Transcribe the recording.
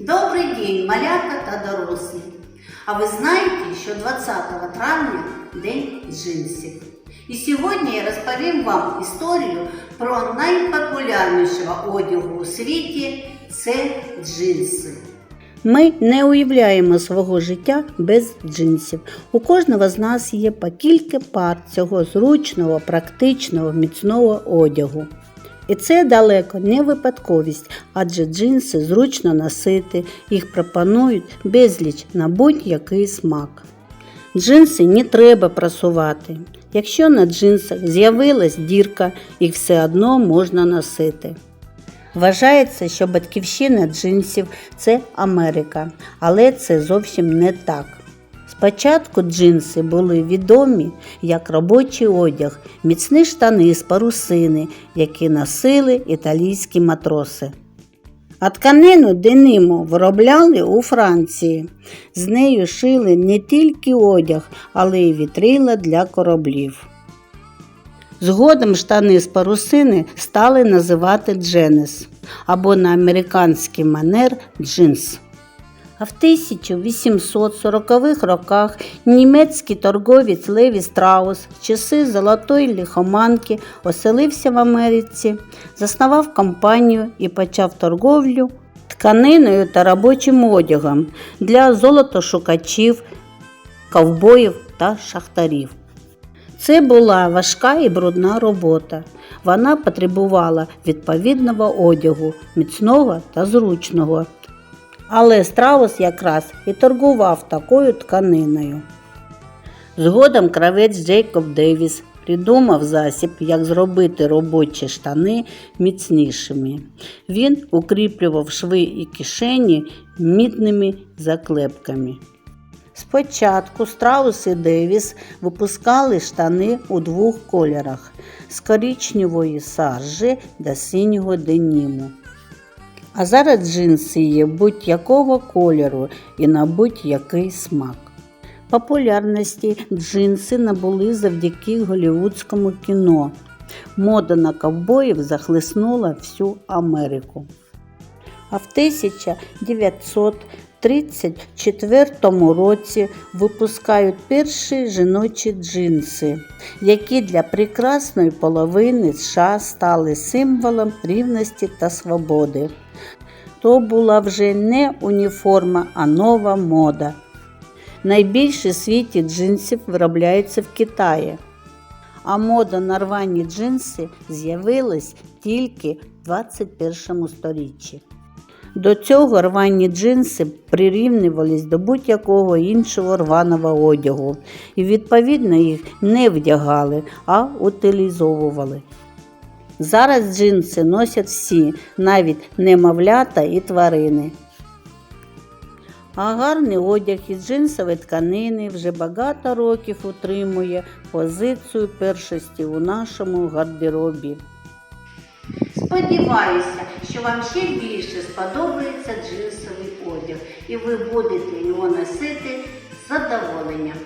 Добрий день, малята та дорослі! А ви знаєте, що 20 травня День джинсів. І сьогодні я розповім вам історію про найпопулярнішого одягу у світі це джинси. Ми не уявляємо свого життя без джинсів. У кожного з нас є по кілька пар цього зручного, практичного, міцного одягу. І це далеко не випадковість, адже джинси зручно носити, їх пропонують безліч на будь-який смак. Джинси не треба прасувати. Якщо на джинсах з'явилась дірка, їх все одно можна носити. Вважається, що батьківщина джинсів це Америка, але це зовсім не так. Спочатку джинси були відомі як робочий одяг, міцні штани з парусини, які носили італійські матроси. А тканину дениму виробляли у Франції. З нею шили не тільки одяг, але й вітрила для кораблів. Згодом штани з парусини стали називати дженес або на американський манер джинс. А в 1840-х роках німецький торговець Леві Страус в часи Золотої лихоманки оселився в Америці, заснував компанію і почав торговлю тканиною та робочим одягом для золотошукачів, ковбоїв та шахтарів. Це була важка і брудна робота. Вона потребувала відповідного одягу, міцного та зручного. Але страус якраз і торгував такою тканиною. Згодом кравець Джейкоб Девіс придумав засіб, як зробити робочі штани міцнішими. Він укріплював шви і кишені мідними заклепками. Спочатку Страус і Девіс випускали штани у двох кольорах з коричневої саржі до синього деніму. А зараз джинси є будь-якого кольору і на будь-який смак. Популярності джинси набули завдяки голівудському кіно. Мода на ковбоїв захлеснула всю Америку. А в 1934 році випускають перші жіночі джинси, які для прекрасної половини США стали символом рівності та свободи. То була вже не уніформа, а нова мода. Найбільше в світі джинсів виробляється в Китаї. А мода на рвані джинси з'явилась тільки в 21 сторіччі. До цього рвані джинси прирівнювались до будь-якого іншого рваного одягу і відповідно їх не вдягали, а утилізовували. Зараз джинси носять всі, навіть немовлята і тварини. А гарний одяг із джинсової тканини вже багато років утримує позицію першості у нашому гардеробі. Сподіваюся, що вам ще більше сподобається джинсовий одяг, і ви будете його носити з задоволенням.